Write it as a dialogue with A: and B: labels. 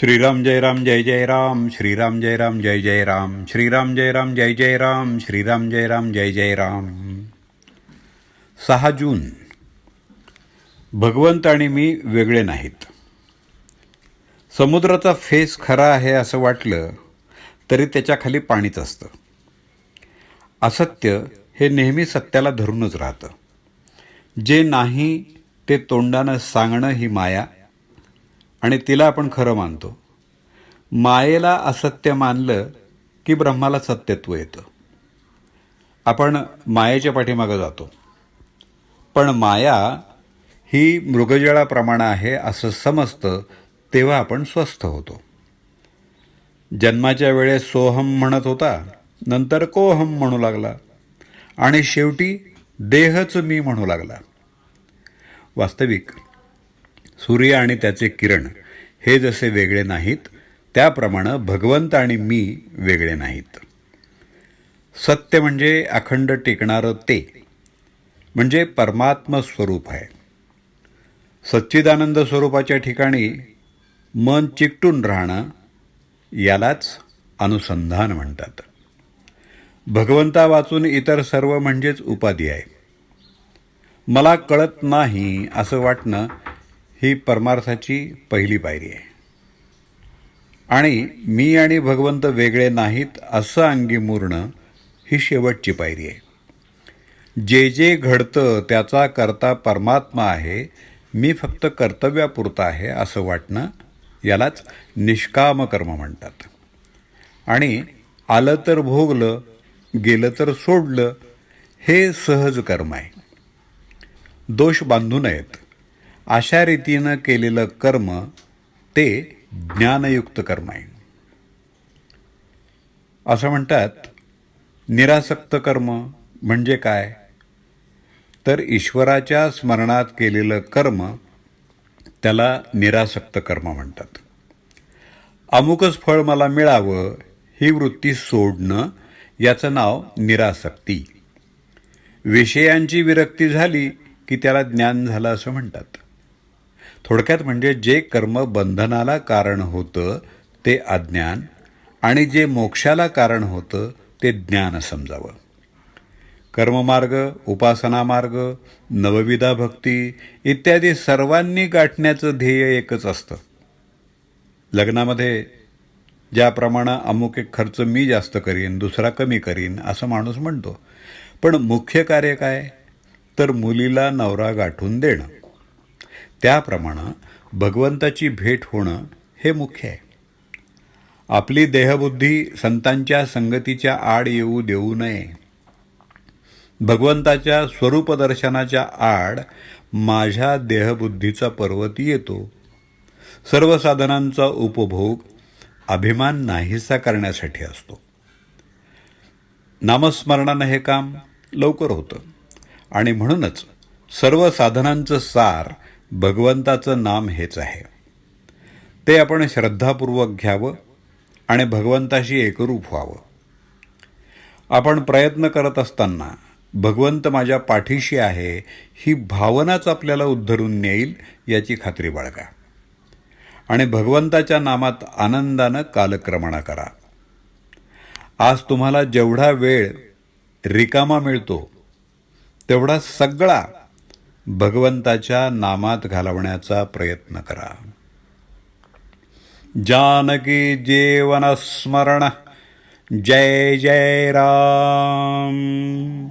A: श्रीराम जय राम जय जय राम श्रीराम जय राम जय जय राम श्रीराम जय राम जय जय राम श्रीराम जय राम जय जय राम. सहा जून. भगवंत आणि मी वेगळे नाहीत. समुद्राचा फेस खरा आहे असं वाटलं तरी त्याच्याखाली पाणीच असतं. असत्य हे नेहमी सत्याला धरूनच राहतं. जे नाही ते तोंडानं सांगणं ही माया आणि तिला आपण खरं मानतो. मायेला असत्य मानलं की ब्रह्माला सत्यत्व येतं. आपण मायेच्या पाठीमागं जातो. पण माया ही मृगजळाप्रमाणे आहे असं समजतं तेव्हा आपण स्वस्थ होतो. जन्माच्या वेळेस सोहम म्हणत होता नंतर कोहम म्हणू लागला आणि शेवटी देहच मी म्हणू लागला. वास्तविक सूर्य आणि त्याचे किरण हे जसे वेगळे नाहीत त्याप्रमाणे भगवंत आणि मी वेगळे नाहीत. सत्य म्हणजे अखंड टिकणारं ते म्हणजे परमात्म स्वरूप आहे. सच्चिदानंद स्वरूपाच्या ठिकाणी मन चिकटून राहणं यालाच अनुसंधान म्हणतात. भगवंता वाचून इतर सर्व म्हणजेच उपाधी आहे. मला कळत नाही असं वाटणं ही परमार्थाची पहिली पायरी आहे. आणि मी आणि भगवंत वेगळे नाहीत असं अंगी मुरणं ही शेवटची पायरी आहे. जे जे घडतं त्याचा करता परमात्मा आहे मी फक्त कर्तव्यापुरता आहे असं वाटणं यालाच निष्काम कर्म म्हणतात. आणि आलं तर भोगलं गेलं तर सोडलं हे सहज कर्म आहे. दोष बांधू नयेत. अशा रीतीनं केलेलं कर्म ते ज्ञानयुक्त कर्म आहे. असं म्हणतात निरासक्त कर्म म्हणजे काय? तर ईश्वराच्या स्मरणात केलेलं कर्म त्याला निरासक्त कर्म म्हणतात. अमुकच फळ मला मिळावं ही वृत्ती सोडणं याचं नाव निरासक्ती. विषयांची विरक्ती झाली की त्याला ज्ञान झालं असं म्हणतात. थोडक्यात म्हणजे जे कर्म बंधनाला कारण होतं ते अज्ञान आणि जे मोक्षाला कारण होतं ते ज्ञान समजावं. कर्ममार्ग उपासना मार्ग नवविधा भक्ती इत्यादी सर्वांनी गाठण्याचं ध्येय एकच असतं. लग्नामध्ये ज्याप्रमाणे अमुक एक खर्च मी जास्त करीन दुसरा कमी करीन असं माणूस म्हणतो. पण मुख्य कार्य काय? तर मुलीला नवरा गाठून देणं. त्याप्रमाणे भगवंताची भेट होणं हे मुख्य आहे. आपली देहबुद्धी संतांच्या संगतीच्या आड येऊ देऊ नये. भगवंताच्या स्वरूपदर्शनाच्या आड माझ्या देहबुद्धीचा पर्वत येतो. सर्व साधनांचा उपभोग अभिमान नाहीसा करण्यासाठी असतो. नामस्मरणानं हे काम लवकर होतं आणि म्हणूनच सर्व साधनांचं सार भगवंताचं नाम हेच आहे. ते आपण श्रद्धापूर्वक घ्यावं आणि भगवंताशी एकरूप व्हावं. आपण प्रयत्न करत असताना भगवंत माझ्या पाठीशी आहे ही भावनाच आपल्याला उद्धरून नेईल याची खात्री बाळगा. आणि भगवंताच्या नामात आनंदानं कालक्रमणा करा. आज तुम्हाला जेवढा वेळ रिकामा मिळतो तेवढा सगळा भगवंताच्या नामात घालवण्याचा प्रयत्न करा. जानकी जीवनस्मरण. जय जय राम.